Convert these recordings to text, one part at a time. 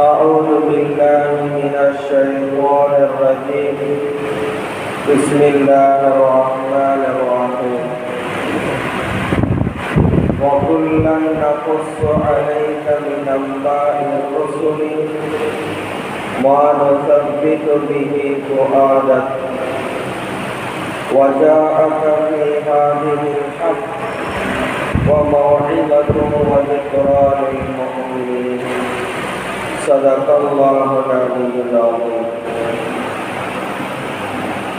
أعوذ بالله من الشيطان الرجيم. بسم الله الرحمن الرحيم. وكلا نقص عليك من أنباء الرسل ما نثبت به فؤادك. وجاءك في هذه الحق وموعظة وذكرى للمؤمنين. صدق الله العلي العظيم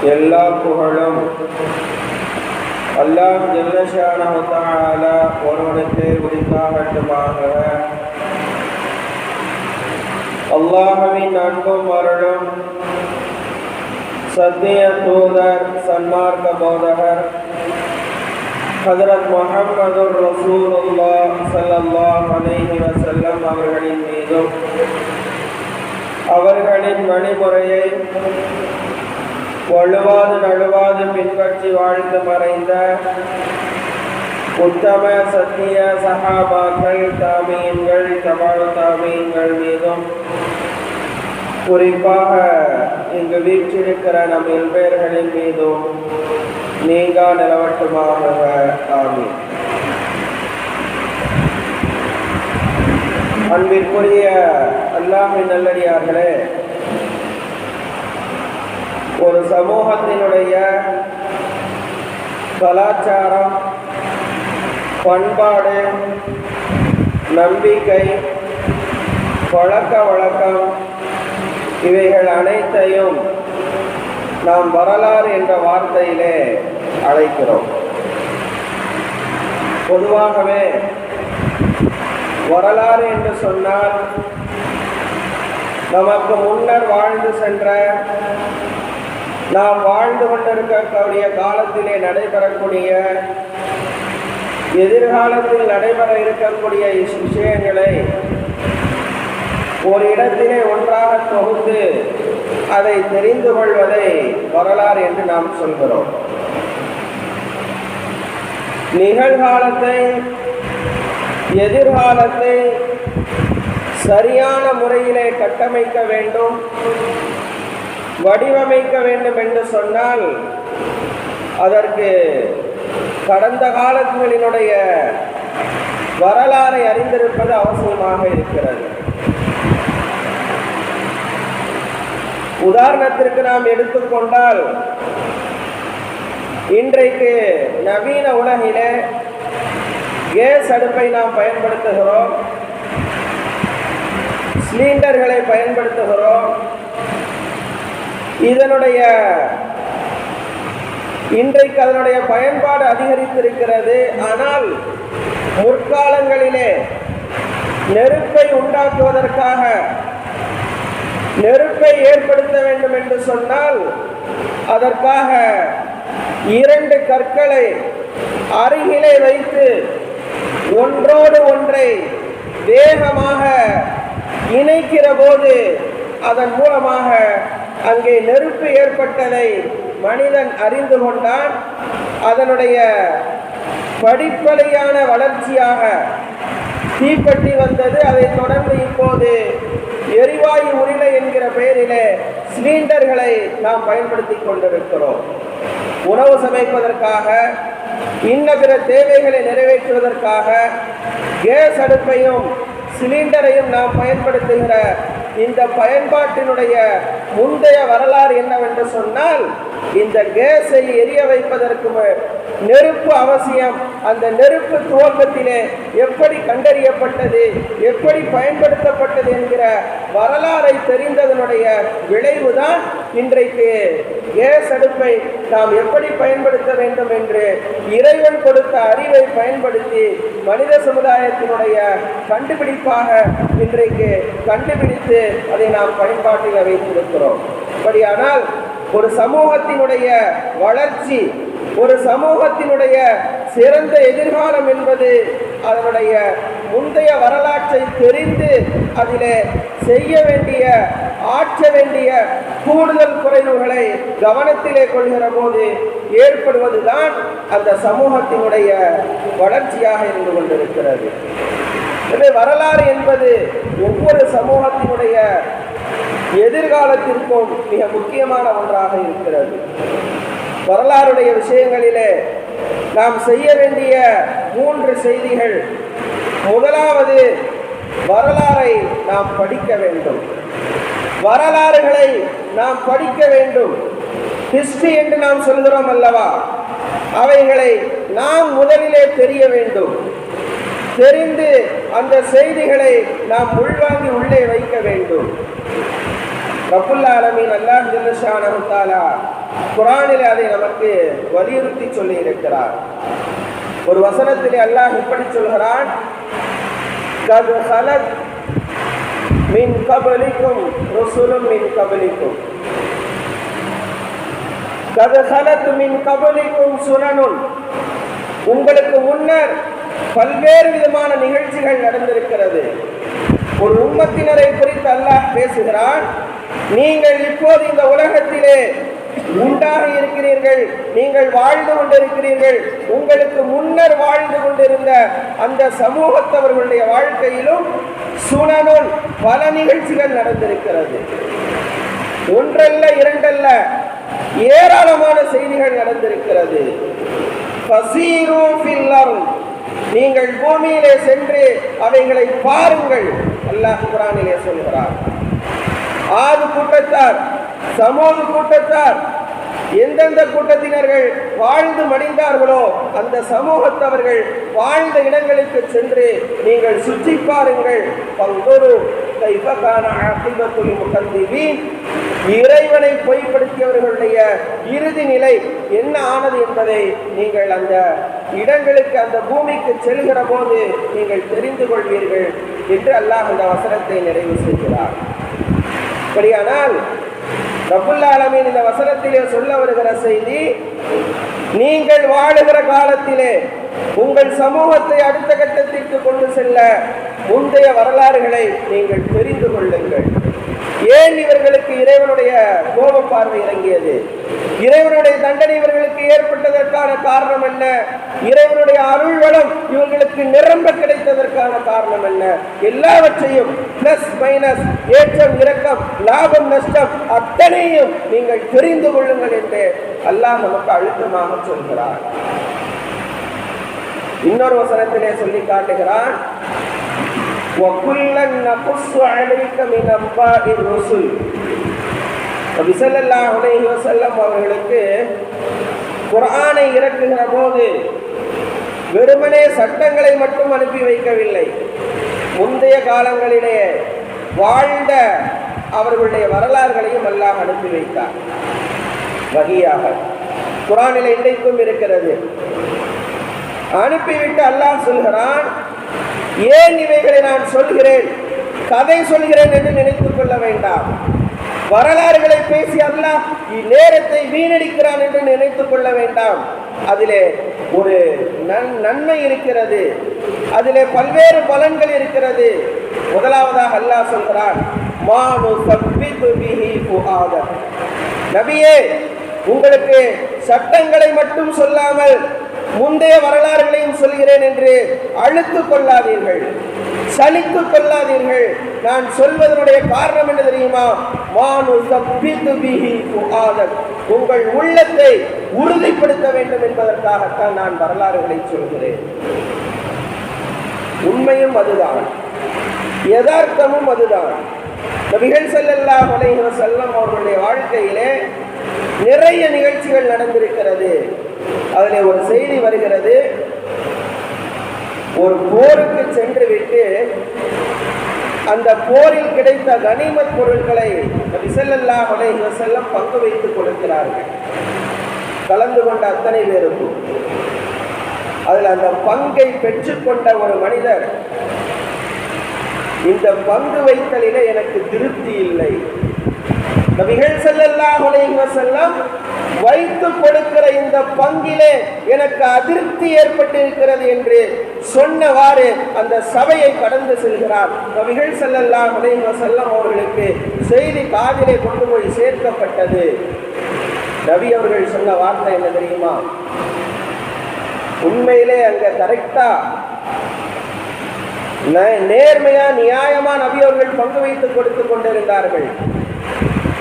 எல்லா புகழும் அல்லாஹ் ஜல்லஷானஹால ஒருவனுக்கு உரித்தாகட்டுமாக அல்லாஹுவின் அன்பும் அருளும் சத்திய தூதர் சன்மார்க்க போதகர் ஹதரத் முகமது ரசூலுல்லா ஸல்லல்லாஹு அலைஹி வசல்லம் அவர்களின் மீதும் அவர்களின் வழிமுறையை வலுவாது நழுவாது பின்பற்றி வாழ்ந்து மறைந்த உத்தம சத்திய சஹாபாக்கள் தாமியன்கள் தபால் தாமியன்கள் மீதும் குறிப்பாக இங்கு வீற்றிருக்கிற நம் எல்பேர்களின் மீதும் நீங்கா நிலவட்டுமாக ஆமி அன்பிற்குரிய அல்லாஹின் நல்லடியார்களே ஒரு சமூகத்தினுடைய கலாச்சாரம் பண்பாடு நம்பிக்கை பழக்க வழக்கம் இவைகள் அனைத்தையும் நாம் வரலாறு என்ற வார்த்தையிலே அழைக்கிறோம். பொதுவாகவே வரலாறு என்று சொன்னால் நமக்கு முன்னர் வாழ்ந்து சென்ற நாம் வாழ்ந்து கொண்டிருக்கக்கூடிய காலத்திலே நடைபெறக்கூடிய எதிர்காலத்தில் நடைபெற இருக்கக்கூடிய விஷயங்களை ஒரு இடத்திலே ஒன்றாக தொகுத்து அதை தெரிந்து கொள்வதை வரலாறு என்று நாம் சொல்கிறோம். நிகழ்காலத்தை எதிர்காலத்தை சரியான முறையிலே கட்டமைக்க வேண்டும் வடிவமைக்க வேண்டும் என்று சொன்னால் அதற்கு கடந்த காலங்களினுடைய வரலாறை அறிந்திருப்பது அவசியமாக இருக்கிறது. உதாரணத்திற்கு நாம் எடுத்துக்கொண்டால் இன்றைக்கு நவீன உலகில கேஸ் அடுப்பை நாம் பயன்படுத்துகிறோம். சிலிண்டர்களை பயன்படுத்துகிறோம். இதனுடைய இன்றைக்கு அதனுடைய பயன்பாடு அதிகரித்திருக்கிறது. ஆனால் முற்காலங்களிலே நெருப்பை உண்டாக்குவதற்காக நெருப்பை ஏற்படுத்த வேண்டும் என்று சொன்னால் அதற்காக இரண்டு கற்களை அருகிலே வைத்து ஒன்றோடு ஒன்றை வேகமாக இணைக்கிற போது அதன் மூலமாக அங்கே நெருப்பு ஏற்பட்டதை மனிதன் அறிந்து கொண்டான். அதனுடைய படிப்படியான வளர்ச்சியாக தீப்பட்டி வந்தது. அதை தொடர்ந்து இப்போது எரிவாயு உரிமை என்கிற பெயரிலே சிலிண்டர்களை நாம் பயன்படுத்தி கொண்டிருக்கிறோம். உணவு சமைப்பதற்காக இன்ன பிற தேவைகளை நிறைவேற்றுவதற்காக கேஸ் அடுப்பையும் சிலிண்டரையும் நாம் பயன்படுத்துகிற இந்த பயன்பாட்டினுடைய முந்தைய வரலாறு என்னவென்று சொன்னால் இந்த கேஸை எரிய வைப்பதற்கு நெருப்பு அவசியம். அந்த நெருப்பு துவக்கத்திலே எப்படி கண்டறியப்பட்டது எப்படி பயன்படுத்தப்பட்டது என்கிற வரலாறை தெரிந்ததனுடைய விளைவுதான் இன்றைக்கு கேஸ் அடுப்பை நாம் எப்படி பயன்படுத்த வேண்டும் என்று இறைவன் கொடுத்த அறிவை பயன்படுத்தி மனித சமுதாயத்தினுடைய கண்டுபிடிப்பாக இன்றைக்கு கண்டுபிடித்து அதை நாம் பயன்பாட்டில் வைத்திருக்கிறோம். அப்படியானால் ஒரு சமூகத்தினுடைய வளர்ச்சி ஒரு சமூகத்தினுடைய சிறந்த எதிர்காலம் என்பது அதனுடைய முந்தைய வரலாற்றை தெரிந்து அதிலே செய்ய வேண்டிய ஆற்ற வேண்டிய கூடுதல் குறைவுகளை கவனத்திலே கொள்கிற போது ஏற்படுவதுதான் அந்த சமூகத்தினுடைய வளர்ச்சியாக இருந்து கொண்டிருக்கிறது. எனவே வரலாறு என்பது ஒவ்வொரு சமூகத்தினுடைய எதிர்காலத்திற்கும் மிக முக்கியமான ஒன்றாக இருக்கிறது. வரலாறுடைய விஷயங்களிலே நாம் செய்ய வேண்டிய மூன்று செய்திகள். முதலாவது வரலாறை நாம் படிக்க வேண்டும். வரலாறுகளை நாம் படிக்க வேண்டும். ஹிஸ்டரி என்று நாம் சொல்கிறோம் அல்லவா? அவைகளை நாம் முதலிலே தெரிய வேண்டும். தெரிந்து அந்த செய்திகளை நாம் உள்வாங்கி உள்ளே வைக்க வேண்டும். ரபுல் ஆலமீன் அல்லாஹ் ஜல்லஷானஹு தஆலா அதை நமக்கு வலியுறுத்தி சொல்லி இருக்கிறார் ஒரு வசனத்திலே அல்லாஹ் இப்படி சொல்கிறான் கது ஹலத் மின் கபலிக்கும் ருசுலும் மின் கபலிக்கும். கது ஹலத் மின் கபலிக்கும் சுனனும். உங்களுக்கு முன்னர் பல்வேறு விதமான நிகழ்ச்சிகள் நடந்திருக்கிறது. ஒரு உம்மத்தினரை குறித்து அல்லாஹ் பேசுகிறான் நீங்கள் இப்போது இந்த உலகத்திலே உண்டாக இருக்கிறீர்கள் நீங்கள் வாழ்ந்து கொண்டிருக்கிறீர்கள் உங்களுக்கு முன்னர் வாழ்ந்து கொண்டிருந்த அந்த சமூகத்தவர்களுடைய வாழ்க்கையிலும் சுனனுள் பல நிகழ்ச்சிகள் நடந்திருக்கிறது. ஒன்றல்ல இரண்டல்ல ஏராளமான செய்திகள் நடந்திருக்கிறது. நீங்கள் பூமியிலே சென்று அவைகளை பாருங்கள். அல்லாஹ் குரானிலே சொல்கிறார் ஆறு கூட்டத்தார் சமூக கூட்டத்தார் எந்தெந்த கூட்டத்தினர்கள் வாழ்ந்து மடிந்தார்களோ அந்த சமூகத்தவர்கள் வாழ்ந்த இடங்களுக்கு சென்று நீங்கள் சுற்றி பாருங்கள். பங்கொரு இறைவனை பொய்ப்படுத்தியவர்களுடைய இறுதி நிலை என்ன ஆனது என்பதை நீங்கள் அந்த இடங்களுக்கு அந்த பூமிக்கு செல்கிற போது நீங்கள் தெரிந்து கொள்வீர்கள் என்று அல்லாஹ் அந்த வசனத்தை நிறைவு செய்கிறார். அப்படியானால் ரபுல்லாலமின் இந்த வசனத்திலே சொல்ல வருகிற செய்தி நீங்கள் வாழுகிற காலத்திலே உங்கள் சமூகத்தை அடுத்த கட்டத்திற்கு கொண்டு செல்ல முந்தைய வரலாறுகளை நீங்கள் தெரிந்து கொள்ளுங்கள். ஏன் இவர்களுக்கு இறைவனுடைய கோப பார்வை இறங்கியது? இறைவனுடைய தண்டனை இவர்களுக்கு ஏற்பட்டதற்கான காரணம் என்ன? இறைவனுடைய அருள் வளம் இவர்களுக்கு நிரம்ப கிடைத்ததற்கான காரணம் என்ன? எல்லாவற்றையும் பிளஸ் மைனஸ் ஏற்றம் இறக்கம் லாபம் நஷ்டம் அத்தனையும் நீங்கள் தெரிந்து கொள்ளுங்கள் என்று அல்லாஹ் நமக்கு அழுத்தமாக சொல்கிறார் இன்னொரு வசனத்திலே சொல்லி காட்டுகிறான். وَكُلًّا نَقُصُّ عَلَيْكَ مِنْ أَنْبَاءِ الرُّسُلِ நபி ஸல்லல்லாஹு அலைஹி வஸல்லம் அவர்களுக்கு குர்ஆனை இறக்குகிற போது வெறுமனே சட்டங்களை மட்டும் அனுப்பி வைக்கவில்லை முந்தைய காலங்களிலே வாழ்ந்த அவர்களுடைய வரலாறுகளையும் அல்லாஹ் அனுப்பி வைத்தார் வகியாக குரானில் இன்றைக்கும் இருக்கிறது அனுப்பிவிட்டு அல்லாஹ் சொல்கிறான் ஏன் இவைகளை நான் சொல்கிறேன்? கதை சொல்கிறேன் என்று நினைத்துக் கொள்ள வேண்டாம். வரலாறுகளை பேசி அல்லாஹ் நேரத்தை வீணடிக்கிறான் என்று நினைத்துக் கொள்ள வேண்டாம். அதிலே ஒரு நன் நன்மை இருக்கிறது. அதிலே பல்வேறு பலன்கள் இருக்கிறது. முதலாவதாக அல்லாஹ் சொல்கிறான் மானு நபியே உங்களுக்கு சட்டங்களை மட்டும் சொல்லாமல் முந்தைய வரலாறுகளையும் சொல்கிறேன் என்று அழுத்து கொள்ளாதீர்கள். சலித்துக் கொள்ளாதீர்கள். நான் சொல்வதனுடைய காரணம் என்ன தெரியுமா? உங்கள் உள்ளத்தை உறுதிப்படுத்த வேண்டும் என்பதற்காகத்தான் நான் வரலாறுகளை சொல்கிறேன். உண்மையும் அதுதான். யதார்த்தமும் அதுதான். நபிகள் செல்லல்லா அலைஹி செல்லம் அவர்களுடைய வாழ்க்கையிலே நிறைய நிகழ்ச்சிகள் நடந்திருக்கிறது. அதில் ஒரு செய்தி வருகிறது. ஒரு போருக்கு சென்று விட்டு அந்த போரில் கிடைத்த கனிமத் பொருட்களை நபி ஸல்லல்லாஹு பங்கு வைத்துக் கொடுக்கிறார்கள். கலந்து கொண்ட அத்தனை பேருக்கும். அதில் அந்த பங்கை பெற்றுக்கொண்ட ஒரு மனிதர் இந்த பங்கு வைத்தலிலே எனக்கு திருப்தி இல்லை. நபிகள் செல்லல்லா அலைஹி செல்லம் வைத்து கொடுக்கிற இந்த பங்கிலே எனக்கு அதிருப்தி ஏற்பட்டிருக்கிறது என்று சொன்னவாறு அந்த சபையை கடந்து செல்கிறார். நபிகள் செல்லல்லாம் அலைஹி செல்லம் அவர்களுக்கு செய்தி காதிலே கொண்டு போய் சேர்க்கப்பட்டது. ரவி அவர்கள் சொன்ன வார்த்தை என்ன தெரியுமா? உண்மையிலே அங்க கரெக்டா நே- நியாயமா நியாயமா நபி அவர்கள் பங்கு வைத்து கொடுத்து கொண்டிருந்தார்கள்.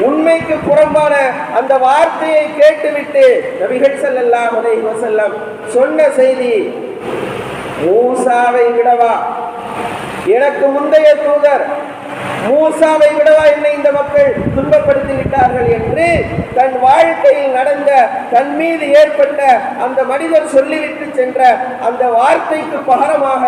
உண்மைக்கு புறம்பான அந்த வார்த்தையை கேட்டுவிட்டு நபிகள் ஸல்லல்லாஹு அலைஹி செல்லம் சொன்ன செய்தி மூசாவை விடவா? எனக்கு முந்தைய தூதர் மூசாவை விடவா என்னை இந்த மக்கள் துன்பப்படுத்தி விட்டார்கள் என்று தன் வாழ்க்கையில் நடந்த தன் மீது ஏற்பட்ட அந்த மனிதர் சொல்லிவிட்டு சென்ற அந்த வார்த்தைக்கு பகரமாக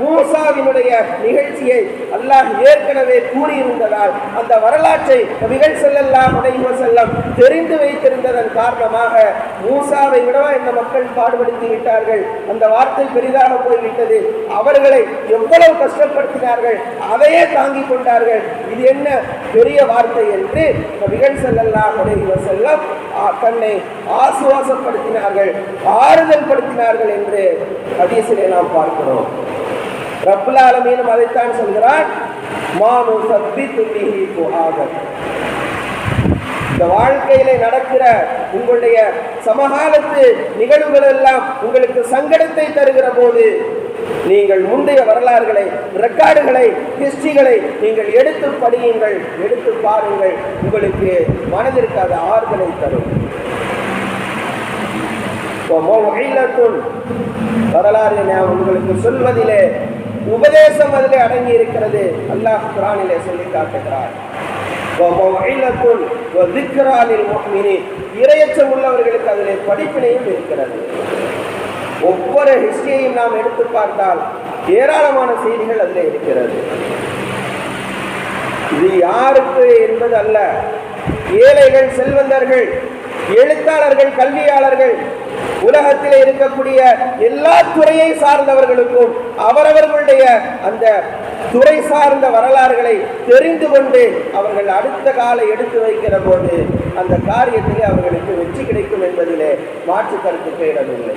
மூசாவினுடைய நிகழ்ச்சியை அல்லாஹ் ஏற்கனவே கூறியிருந்ததால் அந்த வரலாற்றை நபிகள் செல்லல்லா அலைஹி செல்லம் தெரிந்து வைத்திருந்ததன் காரணமாக மூசாவை விடவா இந்த மக்கள் பாடுபடுத்தி விட்டார்கள் அந்த வார்த்தை பெரிதாக போய்விட்டது. அவர்களை எவ்வளவு கஷ்டப்படுத்தினார்கள் அதையே தாங்கிக் கொண்டார்கள். இது என்ன பெரிய வார்த்தை என்று நபிகள் ஸல்லல்லாஹு அலைஹி வஸல்லம் தன்னை ஆசுவாசப்படுத்தினார்கள் ஆறுதல் படுத்தினார்கள் என்று ஹதீஸிலே நாம் பார்க்கிறோம். ரப்புல் ஆலமீனும் அதைத்தான் சொல்கிறான் மானு சத்தி துல்லிஹி புஆதன் இந்த வாழ்க்கையில நடக்கிற உங்களுடைய சமகாலத்து நிகழ்வுகள் எல்லாம் உங்களுக்கு சங்கடத்தை தருகிற போது நீங்கள் முந்தைய வரலாறுகளை ரெக்கார்டுகளை ஹிஸ்டரிகளை நீங்கள் எடுத்து படியுங்கள் எடுத்து பாருங்கள். உங்களுக்கு மனதிற்கு அது ஆறுதலை தரும். வரலாறு நான் உங்களுக்கு சொல்வதிலே உபதேசம் அதிலே அடங்கி இருக்கிறது அல்லாஹ் குரானிலே சொல்லி காட்டுகிறார். வமௌஇலத்துன் இரையச்சம் உள்ளவர்களுக்கு அதிலே படிப்பினையும் இருக்கிறது. ஒவ்வொரு ஹிஸ்டரியையும் நாம் எடுத்து பார்த்தால் ஏராளமான செய்திகள் அதில் இருக்கிறது. இது யாருக்கு என்பது அல்ல. ஏழைகள் செல்வந்தர்கள் எழுத்தாளர்கள் கல்வியாளர்கள் உலகத்தில் இருக்கக்கூடிய எல்லா துறையை சார்ந்தவர்களுக்கும் அவரவர்களுடைய அந்த துறை சார்ந்த வரலாறுகளை தெரிந்து கொண்டு அவர்கள் அடுத்த காலை எடுத்து வைக்கிற போது அந்த காரியத்திலே அவர்களுக்கு வெற்றி கிடைக்கும் என்பதிலே மாற்று கருத்து இடமில்லை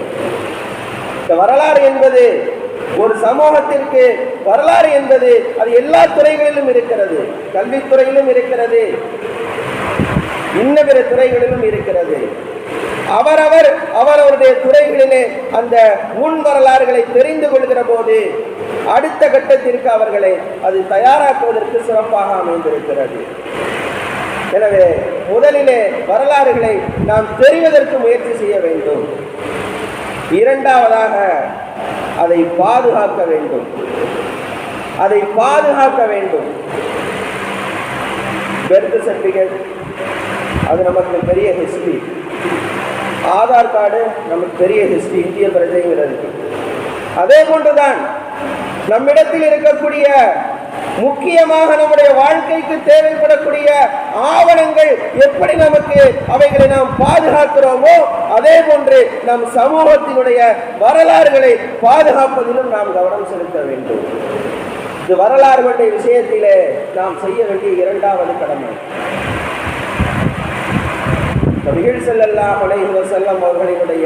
இந்த வரலாறு என்பது ஒரு சமூகத்திற்கு வரலாறு என்பது அது எல்லா துறைகளிலும் இருக்கிறது. கல்வித்துறையிலும் இருக்கிறது. இன்ன பிற துறைகளிலும் இருக்கிறது. அவரவர் அவரவருடைய துறைகளிலே அந்த முன் வரலாறுகளை தெரிந்து கொள்கிற போது அடுத்த கட்டத்திற்கு அவர்களை அது தயாராக்குவதற்கு சிறப்பாக அமைந்திருக்கிறது. எனவே முதலிலே வரலாறுகளை நாம் தெரிவதற்கு முயற்சி செய்ய வேண்டும். இரண்டாவதாக அதை பாதுகாக்க வேண்டும். அதை பாதுகாக்க வேண்டும். பெர்த் சர்டிஃபிகேட் அது நமக்கு பெரிய ஹிஸ்டரி ஆதார் கார்டு நமக்கு பெரிய ஹிஸ்டரி இந்திய பிரஜைங்கிறது. அதே போன்றுதான் நம்மிடத்தில் இருக்கக்கூடிய முக்கியமாக நம்முடைய வாழ்க்கைக்கு தேவைப்படக்கூடிய ஆவணங்கள் எப்படி நமக்கு அவைகளை நாம் பாதுகாக்கிறோமோ அதே போன்று நம் சமூகத்தினுடைய வரலாறுகளை பாதுகாப்பதிலும் நாம் கவனம் செலுத்த வேண்டும். இது வரலாறுகளுடைய விஷயத்திலே நாம் செய்ய வேண்டிய இரண்டாவது கடமை. நபிகள் ஸல்லல்லாஹு அலைஹி செல்லம் அவர்களினுடைய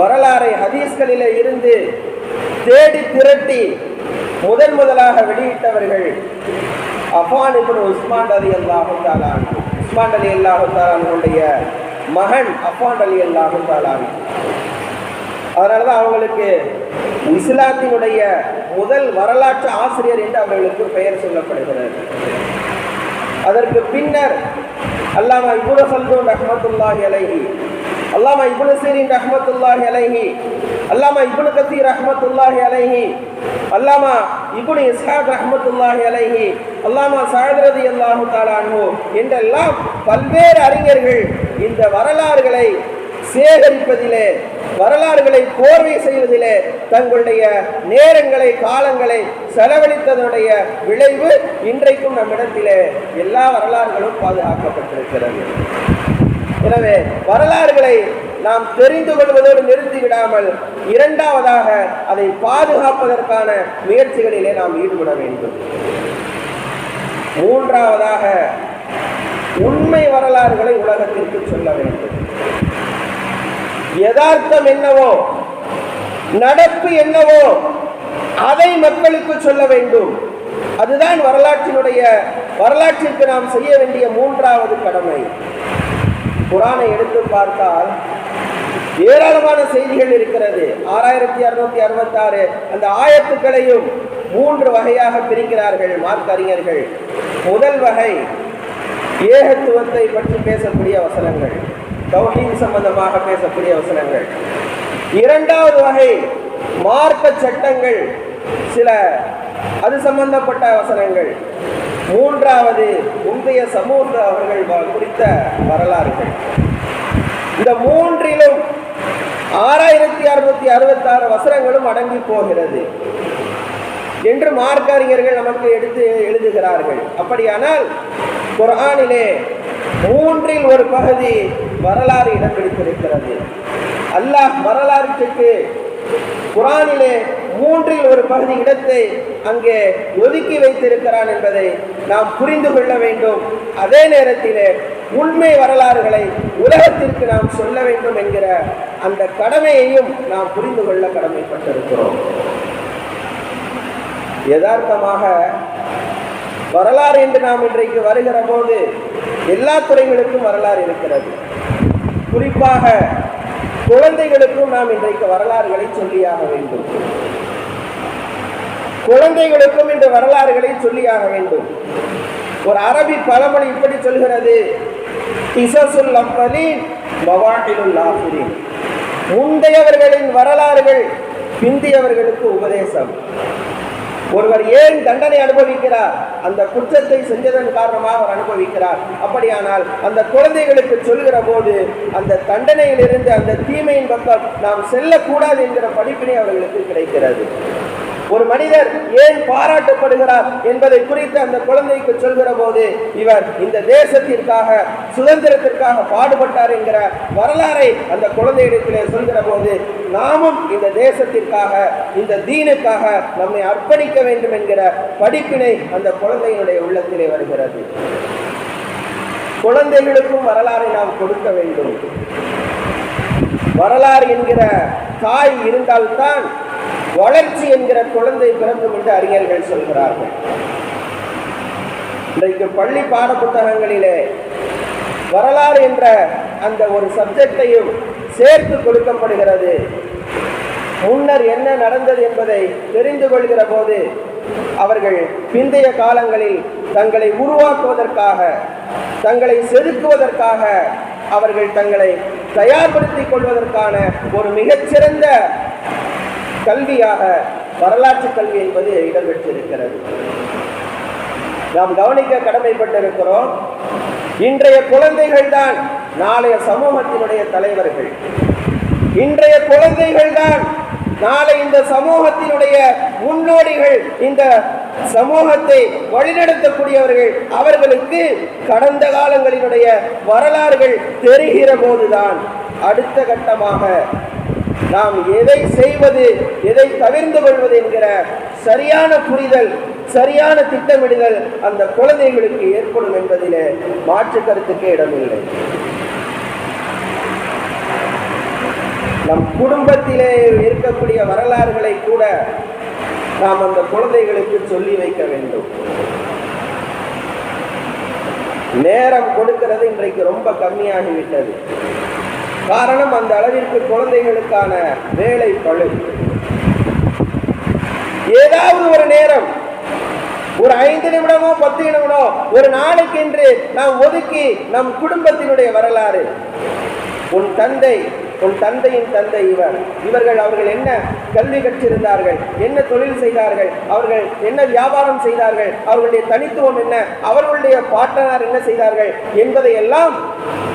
வரலாறை ஹதீஸ்களிலே இருந்து தேடி திரட்டி முதன் முதலாக வெளியிட்டவர்கள் அஃபான் இப்னு உஸ்மான் அலி அல்லாஹு தாலான் உஸ்மான் அலி அல்லாஹு தாலானுடைய மகன் அஃபான் அலி அல்லாஹு தாலான் அதனால தான் அவங்களுக்கு இஸ்லாத்தினுடைய முதல் வரலாற்று ஆசிரியர் என்று அவர்களுக்கு பெயர் சொல்லப்படுகிறது. அதற்கு பின்னர் அல்லாமா இபுன சல்தூன் ரஹ்மத்துல்லாஹி அலைஹி அல்லாமா இபுன சீரின் ரஹ்மத்துல்லாஹி அலைஹி அல்லாமா இபுனு கசீர் ரஹமத்துல்லாஹி அலைஹி அல்லாமா இபுன இஸ்ஹாக் ரஹமத்துல்லாஹி அலைஹி அல்லாமா சாயதரதி அல்லாஹு தாலானோ என்றெல்லாம் பல்வேறு அறிஞர்கள் இந்த வரலாறுகளை சேகரிப்பதிலே வரலாறுகளை கோர்வை செய்வதிலே தங்களுடைய நேரங்களை காலங்களை செலவழித்ததனுடைய விளைவு இன்றைக்கும் நம்மிடத்திலே எல்லா வரலாறுகளும் பாதுகாக்கப்பட்டிருக்கிறது. எனவே வரலாறுகளை நாம் தெரிந்து கொள்வதோடு நிறுத்தி விடாமல் இரண்டாவதாக அதை பாதுகாப்பதற்கான முயற்சிகளிலே நாம் ஈடுபட வேண்டும். மூன்றாவதாக உண்மை வரலாறுகளை உலகத்திற்கு சொல்ல வேண்டும். யதார்த்தம் என்னவோ நடப்பு என்னவோ அதை மக்களுக்கு சொல்ல வேண்டும். அதுதான் வரலாற்றினுடைய வரலாற்றிற்கு நாம் செய்ய வேண்டிய மூன்றாவது கடமை. குரானை எடுத்து பார்த்தால் ஏராளமான செய்திகள் இருக்கிறது. ஆறாயிரத்தி அறுநூத்தி அறுபத்தி ஆறு அந்த ஆயத்துக்களையும் மூன்று வகையாக பிரிக்கிறார்கள் மார்க்கறிஞர்கள். முதல் வகை ஏகத்துவத்தை பற்றி பேசக்கூடிய வசனங்கள். தௌஹீத் சம்பந்தமாக பேசக்கூடிய வசனங்கள். இரண்டாவது வகை மார்க்க சட்டங்கள். சில அது சம்பந்தப்பட்ட வசனங்கள். மூன்றாவது முந்தைய சமூக அவர்கள் குறித்த வரலாறுகள். இந்த மூன்றிலும் ஆறாயிரத்தி அறுநூத்தி அறுபத்தி ஆறு வசனங்களும் அடங்கி போகிறது. என்று மார்க்க அறிஞர்கள் நமக்கு எடுத்து எழுதுகிறார்கள். அப்படியானால் குரானிலே மூன்றில் ஒரு பகுதி வரலாறு இடம் பிடித்திருக்கிறது அல்லாஹ் வரலாற்றுக்கு குரானிலே மூன்றில் ஒரு பகுதி இடத்தை அங்கே ஒதுக்கி வைத்திருக்கிறான் என்பதை நாம் புரிந்து கொள்ள வேண்டும். அதே நேரத்திலே உண்மை வரலாறுகளை உலகத்திற்கு நாம் சொல்ல வேண்டும் என்கிற அந்த கடமையையும் நாம் புரிந்து கொள்ள கடமைப்பட்டிருக்கிறோம். யதார்த்தமாக வரலாறு என்று நாம் இன்றைக்கு வருகிற போது எல்லா துறைகளுக்கும் வரலாறு இருக்கிறது. குறிப்பாக குழந்தைகளுக்கும் நாம் இன்றைக்கு வரலாறுகளை சொல்லியாக வேண்டும். குழந்தைகளுக்கும் இந்த வரலாறுகளை சொல்லியாக வேண்டும். ஒரு அரபி பழமொழி இப்படி சொல்கிறது. இசசுல் அவ்வலீன் மவாட்டிலுல் ஆஃபிரின் முந்தையவர்களின் வரலாறுகள் பிந்தியவர்களுக்கு உபதேசம். ஒருவர் ஏன் தண்டனை அனுபவிக்கிறார்? அந்த குற்றத்தை செஞ்சதன் காரணமாக அவர் அனுபவிக்கிறார். அப்படியானால் அந்த குழந்தைகளுக்கு சொல்கிற போது அந்த தண்டனையிலிருந்து அந்த தீமையின் பக்கம் நாம் செல்லக்கூடாது என்கிற படிப்பினை அவர்களுக்கு கிடைக்கிறது. ஒரு மனிதர் ஏன் பாராட்டப்படுகிறார் என்பதை குறித்து அந்த குழந்தைக்கு சொல்கிற போது இவர் இந்த தேசத்திற்காக சுதந்திரத்திற்காக பாடுபட்டார் என்கிற வரலாறை அந்த குழந்தையிடத்திலே சொல்கிற போது நாமும் இந்த தேசத்திற்காக இந்த தீனுக்காக நம்மை அர்ப்பணிக்க வேண்டும் என்கிற படிப்பினை அந்த குழந்தையினுடைய உள்ளத்திலே வருகிறது. குழந்தைகளுக்கும் வரலாறை நாம் கொடுக்க வேண்டும். வரலாறு என்கிற தாய் இருந்தால்தான் வளர்ச்சி என்கிற குழந்தை பிறக்கும் என்று அறிஞர்கள் சொல்கிறார்கள். இன்றைக்கு பள்ளி பாட புத்தகங்களிலே வரலாறு என்ற அந்த ஒரு சப்ஜெக்டையும் சேர்த்து கொடுக்கப்படுகிறது. முன்னர் என்ன நடந்தது என்பதை தெரிந்து கொள்கிற போது அவர்கள் பிந்தைய காலங்களில் தங்களை உருவாக்குவதற்காக தங்களை செதுக்குவதற்காக அவர்கள் தங்களை தயார்படுத்திக் கொள்வதற்கான ஒரு மிகச்சிறந்த கல்வியாக வரலாற்று கல்வி என்பது இடம்பெற்றிருக்கிறது. நாம் கவனிக்க கடமைப்பட்டிருக்கிறோம் இன்றைய குழந்தைகள் தான் நாளைய சமூகத்தினுடைய தலைவர்கள். இன்றைய குழந்தைகள் தான் நாளை இந்த சமூகத்தினுடைய முன்னோடிகள் இந்த சமூகத்தை வழிநடத்தக்கூடியவர்கள். அவர்களுக்கு கடந்த காலங்களினுடைய வரலாறுகள் தெரிகிற போதுதான் அடுத்த கட்டமாக நாம் எதை செய்வது எதை தவிர்ந்து கொள்வது என்கிற சரியான புரிதல் சரியான திட்டமிடுதல் அந்த குழந்தைகளுக்கு ஏற்படும் என்பதிலே மாற்று கருத்துக்கே இடமில்லை. நம் குடும்பத்திலே இருக்கக்கூடிய வரலாறுகளை கூட நாம் அந்த குழந்தைகளுக்கு சொல்லி வைக்க வேண்டும். நேரம் கொடுக்கிறது இன்றைக்கு ரொம்ப கம்மியாகிவிட்டது. காரணம் அந்த அளவிற்கு குழந்தைகளுக்கான வேலை பழு ஏதாவது ஒரு நேரம் ஒரு ஐந்து நிமிடமோ பத்து நிமிடமோ ஒரு நாளைக்கு என்று நாம் ஒதுக்கி நம் குடும்பத்தினுடைய வரலாறு. உன் தந்தை உன் தந்தையின் தந்தை இவர். இவர்கள் அவர்கள் என்ன கல்வி கற்றிருந்தார்கள்? என்ன தொழில் செய்தார்கள்? அவர்கள் என்ன வியாபாரம் செய்தார்கள்? அவர்களுடைய தனித்துவம் என்ன? அவர்களுடைய பாட்டனார் என்ன செய்தார்கள்? என்பதை எல்லாம்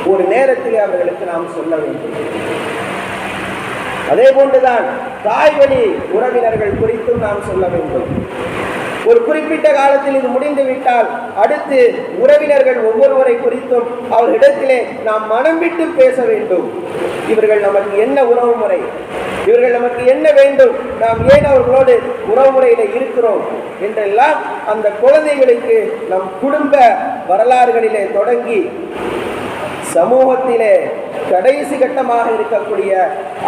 ஒரு நேரத்தில் அவர்களுக்கு நாம் சொல்ல வேண்டும். அதே போன்றுதான் தாய்வழி உறவினர்கள் குறித்தும் நாம் சொல்ல வேண்டும். ஒரு குறிப்பிட்ட காலத்தில் இது முடிந்துவிட்டால் அடுத்து உறவினர்கள் ஒவ்வொருவரை குறித்தும் அவர்களிடத்திலே நாம் மனம் விட்டு பேச வேண்டும். இவர்கள் நமக்கு என்ன உறவு முறை? இவர்கள் நமக்கு என்ன வேண்டும்? நாம் ஏன் அவர்களோடு உறவு முறையில இருக்கிறோம்? என்றெல்லாம் அந்த குழந்தைகளுக்கு நம் குடும்ப வரலாறுகளிலே தொடங்கி சமூகத்திலே கடைசி கட்டமாக இருக்கக்கூடிய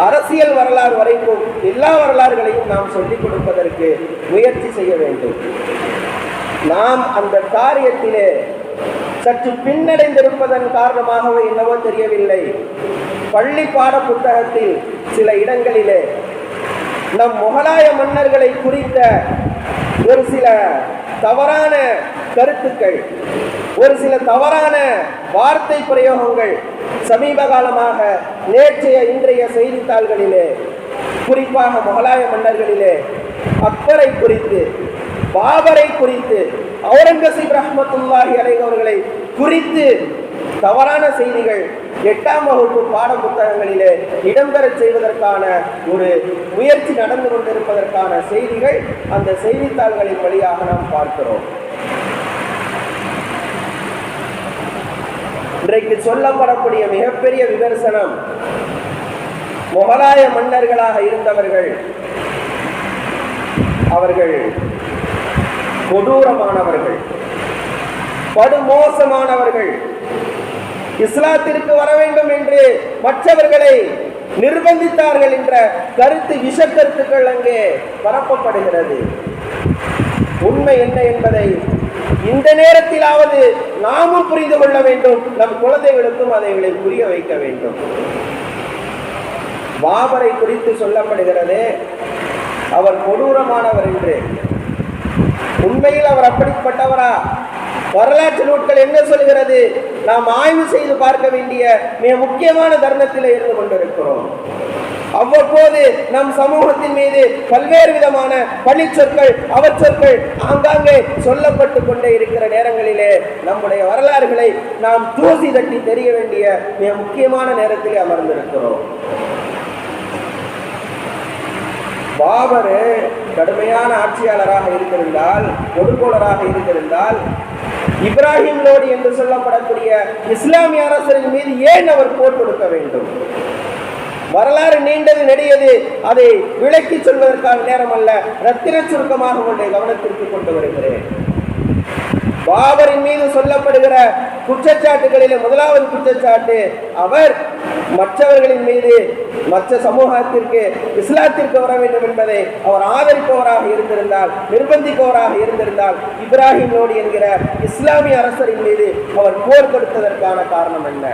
அரசியல் வரலாறு வரைக்கும் எல்லா வரலாறுகளையும் நாம் சொல்லிக் கொடுப்பதற்கு முயற்சி செய்ய வேண்டும். நாம் அந்த காரியத்திலே சற்று பின்னடைந்திருப்பதன் காரணமாகவே என்னவோ தெரியவில்லை. பள்ளி பாட புத்தகத்தில் சில இடங்களிலே நம் முகலாய மன்னர்களை குறித்த ஒரு சில தவறான கருத்துக்கள் ஒரு சில தவறான வார்த்தை பிரயோகங்கள் சமீப காலமாக நேற்றைய இன்றைய செய்தித்தாள்களிலே குறிப்பாக முகலாய மன்னர்களிலே அக்பரை குறித்து பாபரை குறித்து அவுரங்கசீப் ரஹமத்துல்லாஹி அலைவர்களை அவர்களை குறித்து தவறான செய்திகள் எட்டாம் வகுப்பு பாட புத்தகங்களிலே இடம்பெறச் செய்வதற்கான ஒரு முயற்சி நடந்து கொண்டிருப்பதற்கான செய்திகள் அந்த செய்தித்தாள்களின் வழியாக நாம் பார்க்கிறோம். இன்றைக்கு சொல்லப்படக்கூடிய மிகப்பெரிய விமர்சனம் முகலாய மன்னர்களாக இருந்தவர்கள். அவர்கள் கொடூரமானவர்கள். படுமோசமானவர்கள். இஸ்லாத்திற்கு வர வேண்டும் என்று மற்றவர்களை நிர்பந்தித்தார்கள் என்ற கருத்து விஷக்கருத்துக்கள் அங்கே பரப்பப்படுகிறது. உண்மை என்ன என்பதை இந்த நேரத்திலாவது நாமும் புரிந்து கொள்ள வேண்டும். நம் குழந்தைகளுக்கும் அதை புரிய வைக்க வேண்டும். பாபரை குறித்து சொல்லப்படுகிறது அவர் கொடூரமானவர் என்று. உண்மையில் அவர் அப்படிப்பட்டவரா? வரலாற்று நூட்கள் என்ன சொல்கிறது? நாம் ஆய்வு செய்து பார்க்க வேண்டிய மிக முக்கியமான தருணத்தில் இருந்து கொண்டிருக்கிறோம். அவ்வப்போது நம் சமூகத்தின் மீது பல்வேறு விதமான பழி சொற்கள் அவச்சொற்கள் ஆங்காங்கே சொல்லப்பட்டு கொண்டே இருக்கிற நேரங்களிலே நம்முடைய வரலாறுகளை நாம் தூசி தட்டி தெரிய வேண்டிய மிக முக்கியமான நேரத்திலே அமர்ந்திருக்கிறோம். பாபர் கடுமையான ஆட்சியாளராக இருந்திருந்தால் கொடுங்கோலராக இருந்திருந்தால் இப்ராஹிம் லோடி என்று சொல்லப்படக்கூடிய இஸ்லாமிய அரசரின் மீது ஏன் அவர் போர் கொடுக்க வேண்டும்? வரலாறு நீண்டது நெடியது அதை விளக்கி சொல்வதற்கான நேரம் அல்ல ரத்தின சுருக்கமாக உங்களுடைய கவனத்திற்கு கொண்டு வருகிறேன். பாபரின் மீது சொல்லப்படுகிற குற்றச்சாட்டுகளில் முதலாவது குற்றச்சாட்டு அவர் மற்றவர்களின் மீது மற்ற சமூகத்திற்கு இஸ்லாத்திற்கு வர வேண்டும் என்பதை அவர் ஆதரிப்பவராக இருந்திருந்தால் நிர்பந்திப்பவராக இருந்திருந்தால் இப்ராஹிம் லோடி என்கிற இஸ்லாமிய அரசரின் மீது அவர் போர் கொடுத்ததற்கான காரணம் என்ன?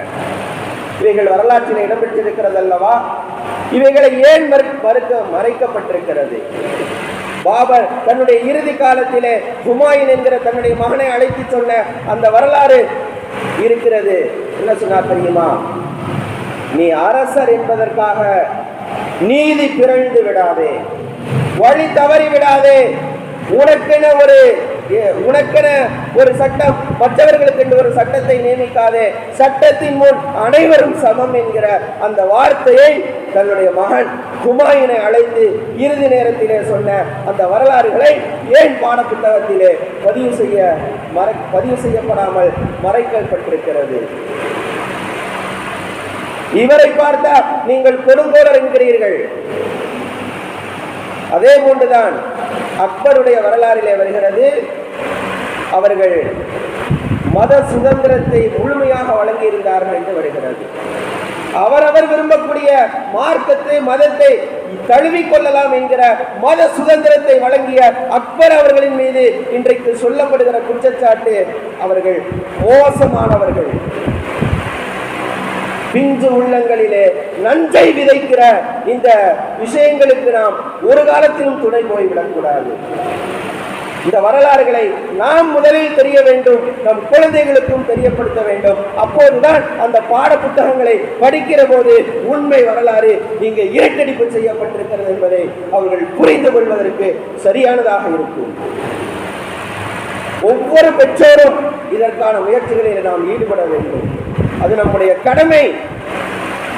இவைகள் வரலாற்றில் இடம்பெற்றிருக்கிறது அல்லவா இவைகளை ஏன் மறு- மறுக்க மறைக்கப்பட்டிருக்கிறது? பாபர் தன்னுடைய இறுதி காலத்திலே ஹுமாயின் என்கிற தன்னுடைய மகனை அழைத்து சொன்ன அந்த வரலாறு இருக்கிறது. என்ன சொன்னார் தெரியுமா? நீ அரசர் என்பதற்காக நீதி பிறழ்ந்து விடாதே. வழி தவறி விடாதே. உனக்கென ஒரு உனக்கென ஒரு சட்டம் மற்றவர்களுக்கு என்று ஒரு சட்டத்தை நியமிக்காதே. சட்டத்தின் முன் அனைவரும் சமம் என்கிற அந்த வார்த்தையை தன்னுடைய மகன் குமாயினை அழைத்து இறுதி நேரத்திலே சொன்ன அந்த வரலாறுகளை ஏன் பாடப்புத்தகத்திலே பதிவு செய்ய மறை பதிவு செய்யப்படாமல் மறைக்கப்பட்டிருக்கிறது இவரை பார்த்தா நீங்கள் கொடுங்கோலர் என்கிறீர்கள். அதே போன்றுதான் அக்பருடைய வரலாறிலே வருகிறது. அவர்கள் மத சுதந்திரத்தை முழுமையாக வழங்கியிருந்தார்கள் என்று வருகிறது. அவரவர் விரும்பக்கூடிய மார்க்கத்தை மதத்தை தழுவிக் கொள்ளலாம் என்கிற மத சுதந்திரத்தை வழங்கிய அக்பர் அவர்களின் மீது இன்றைக்கு சொல்லப்படுகிற குற்றச்சாட்டு அவர்கள் மோசமானவர்கள். பிஞ்சு உள்ளங்களிலே நஞ்சை விதைக்கிற இந்த விஷயங்களுக்கு நாம் ஒரு காலத்திலும் துணை போய்விடக்கூடாது இந்த வரலாறுகளை நாம் முதலில் தெரிய வேண்டும் நம் குழந்தைகளுக்கும் தெரியப்படுத்த வேண்டும். அப்போதுதான் அந்த பாட புத்தகங்களை படிக்கிற போது உண்மை வரலாறு இங்கே இரட்டடிப்பு செய்யப்பட்டிருக்கிறது என்பதை அவர்கள் புரிந்து கொள்வதற்கு சரியானதாக இருக்கும். ஒவ்வொரு பெற்றோரும் இதற்கான முயற்சிகளில் நாம் ஈடுபட வேண்டும். அது நம்முடைய கடமை.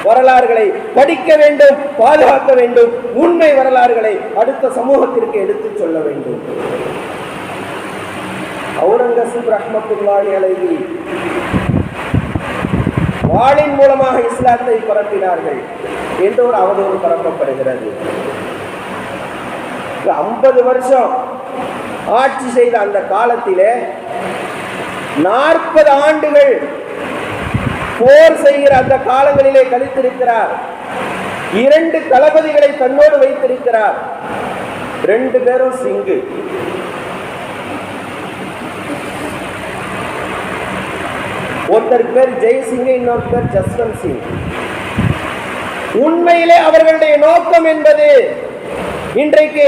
வரலாறுகளை படிக்க வேண்டும் பாதுகாக்க வேண்டும். உண்மை வரலாறுகளை அடுத்த சமூகத்திற்கு எடுத்துச் சொல்ல வேண்டும். அவுரங்கசீப் ரஹ்மத்துல்லாஹி அலைஹி வாளின் மூலமாக இஸ்லாத்தை பரப்பினார்கள் என்று ஒரு அவதூறு பரப்பப்படுகிறது. ஐம்பது வருஷம் ஆட்சி செய்த அந்த காலத்திலே நாற்பது ஆண்டுகள் போர் செய்கிற அந்த காலங்களிலே கழித்திருக்கிறார். இரண்டு தளபதிகளை தன்னோடு வைத்திருக்கிறார். ரெண்டு பேரும் சிங்கு. ஒருத்தர் பேர் ஜெய்சிங் இன்னொரு பேர் ஜஸ்வந்த் சிங் உண்மையிலே அவர்களுடைய நோக்கம் என்பது இன்றைக்கு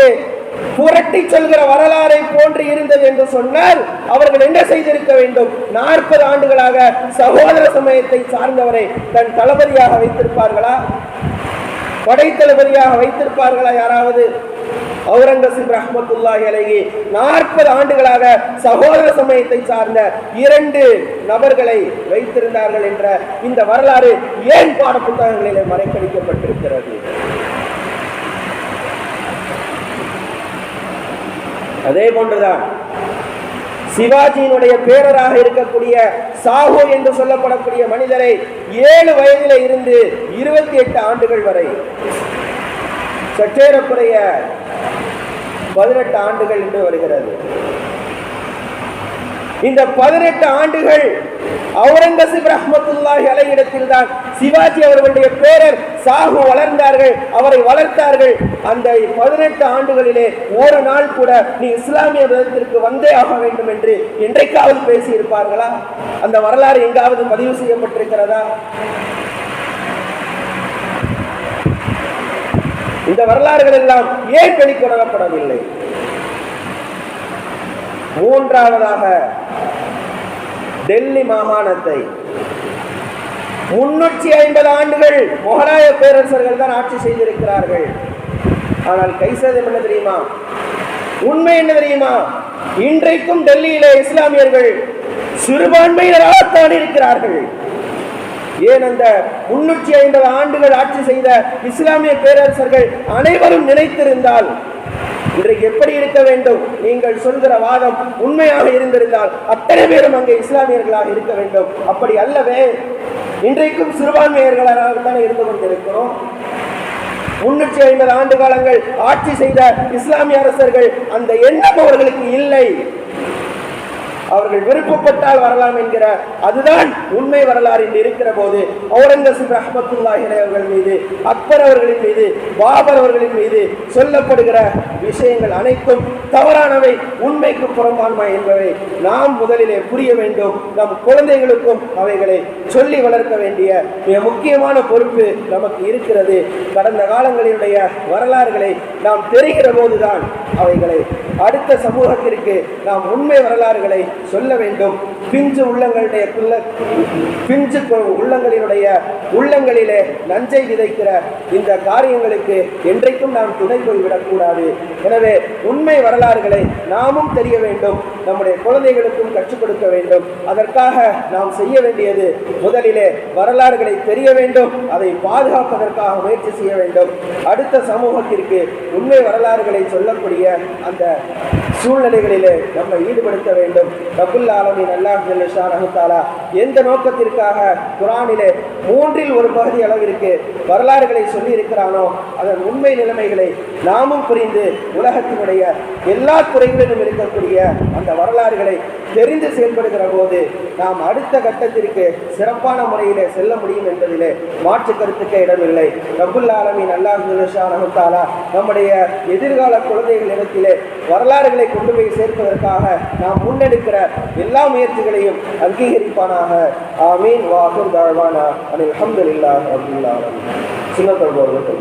புரட்டி சொல்கிற வரலாறை போன்று இருந்தது என்று சொன்னால் அவர்கள் என்ன செய்திருக்க வேண்டும்? நாற்பது ஆண்டுகளாக சகோதர சமயத்தை சார்ந்தவரை தன் தளபதியாக வைத்திருப்பார்களா? படை தளபதியாக வைத்திருப்பார்களா யாராவது? அவுரங்கசீப் ரஹமத்துல்லாஹி அலைஹி நாற்பது ஆண்டுகளாக சகோதர சமயத்தை சார்ந்த இரண்டு நபர்களை வைத்திருந்தார்கள் என்ற இந்த வரலாறு ஏன் பாட புத்தகங்களிலே மறைக்கடிக்கப்பட்டிருக்கிறது? அதே போன்றுதான் சிவாஜியினுடைய பேரராக இருக்கக்கூடிய சாஹு என்று சொல்லப்படக்கூடிய மனிதரை ஏழு வயதில் இருந்து இருபத்தி எட்டு ஆண்டுகள் வரை சற்றேறக்குறைய பதினெட்டு ஆண்டுகள் என்று வருகிறது. இந்த பதினெட்டு ஆண்டுகள் அவுரங்கசீப் ரஹமத்துல்லாஹி அலையிடத்தில் தான் சிவாஜி அவர்களுடைய பேரர் சாகு வளர்ந்தார்கள் அவரை வளர்த்தார்கள். அந்த பதினெட்டு ஆண்டுகளிலே ஒரு நாள் கூட நீ இஸ்லாமிய மதத்திற்கு வந்தே ஆக வேண்டும் என்று என்றைக்காவது பேசி இருப்பார்களா அந்த வரலாறு எங்காவது பதிவு செய்யப்பட்டிருக்கிறதா? இந்த வரலாறுகள் எல்லாம் ஏன் வெளிக்கொணரப்படவில்லை? மூன்றாவதாக டெல்லி மாகாணத்தை. முன்னூற்றி ஐம்பது ஆண்டுகள் முகலாய பேரரசர்கள் தான் ஆட்சி செய்திருக்கிறார்கள். ஆனால் கைசதம் என்ன தெரியுமா? உண்மை என்ன தெரியுமா? இன்றைக்கும் டெல்லியில இஸ்லாமியர்கள் சிறுபான்மையினராகத்தான் இருக்கிறார்கள். ஏன் அந்த முன்னூற்றி ஐம்பது ஆண்டுகள் ஆட்சி செய்த இஸ்லாமிய பேரரசர்கள் அனைவரும் நினைத்திருந்தால் இன்றைக்கு எப்படி இருக்க வேண்டும்? நீங்கள் சொல்கிற வாதம் உண்மையாக இருந்திருந்தால் அத்தனை பேரும் அங்கே இஸ்லாமியர்களாக இருக்க வேண்டும். அப்படி அல்லவே இன்றைக்கும் சிறுபான்மையர்களாகத்தானே இருந்து கொண்டிருக்கிறோம். முன்னூற்றி ஐம்பது ஆண்டு காலங்கள் ஆட்சி செய்த இஸ்லாமிய அரசர்கள் அந்த எண்ணம் அவர்களுக்கு இல்லை. அவர்கள் விருப்பப்பட்டால் வரலாம் என்கிற அதுதான் உண்மை வரலாறு என்று இருக்கிற போது அவுரங்கசீப் ரஹமத்துல்லாஹிலே அவர்கள் மீது அக்பர் அவர்களின் மீது பாபர் அவர்களின் மீது சொல்லப்படுகிற விஷயங்கள் அனைத்தும் தவறானவை உண்மைக்கு புறம்பான்மை என்பவை நாம் முதலிலே புரிய வேண்டும். நம் குழந்தைகளுக்கும் அவைகளை சொல்லி வளர்க்க வேண்டிய மிக முக்கியமான பொறுப்பு நமக்கு இருக்கிறது. கடந்த காலங்களினுடைய வரலாறுகளை நாம் தெரிகிற போதுதான் அவைகளை அடுத்த சமூகத்திற்கு நாம் உண்மை வரலாறுகளை சொல்ல வேண்டும். பிஞ்சு உள்ளங்களுடைய பிள்ளை பிஞ்சு உள்ளங்களினுடைய உள்ளங்களிலே நஞ்சை விதைக்கிற இந்த காரியங்களுக்கு என்றைக்கும் நாம் துணை போய்விடக்கூடாது எனவே உண்மை வரலாறுகளை நாமும் தெரிய வேண்டும். நம்முடைய குழந்தைகளுக்கும் கற்றுக் கொடுக்க வேண்டும். அதற்காக நாம் செய்ய வேண்டியது முதலிலே வரலாறுகளை தெரிய வேண்டும். அதை பாதுகாப்பதற்காக முயற்சி செய்ய வேண்டும். அடுத்த சமூகத்திற்கு உண்மை வரலாறுகளை சொல்லக்கூடிய அந்த சூழ்நிலைகளிலே நம்மை ஈடுபடுத்த வேண்டும். ரபுல் ஆலமின் அல்லாஹ் ஜல்லஷா ரஹுத்தாலா எந்த நோக்கத்திற்காக குரானிலே மூன்றில் ஒரு பகுதி அளவிற்கு வரலாறுகளை சொல்லி இருக்கிறானோ அதன் உண்மை நிலைமைகளை நாமும் புரிந்து உலகத்தினுடைய எல்லா துறைகளிலும் இருக்கக்கூடிய அந்த வரலாறுகளை தெரிந்து செயல்படுகிற போது நாம் அடுத்த கட்டத்திற்கு சிறப்பான முறையிலே செல்ல முடியும் என்பதிலே மாற்று கருத்துக்கே இடமில்லை. ரபுல் ஆலமின் அல்லாஹ் ஷா ரஹுத்தாலா நம்முடைய எதிர்கால குழந்தைகள் இடத்திலே வரலாறுகளை கொண்டு போய் சேர்ப்பதற்காக நாம் முன்னெடுக்கிற எல்லா முயற்சிகளையும் அங்கீகரிப்பானாக. ஆமீன். வாகும் தாழ்வானா அனில் அஹமதுல்லாஹ் அப்துல்லா சின்ன தொடர்பு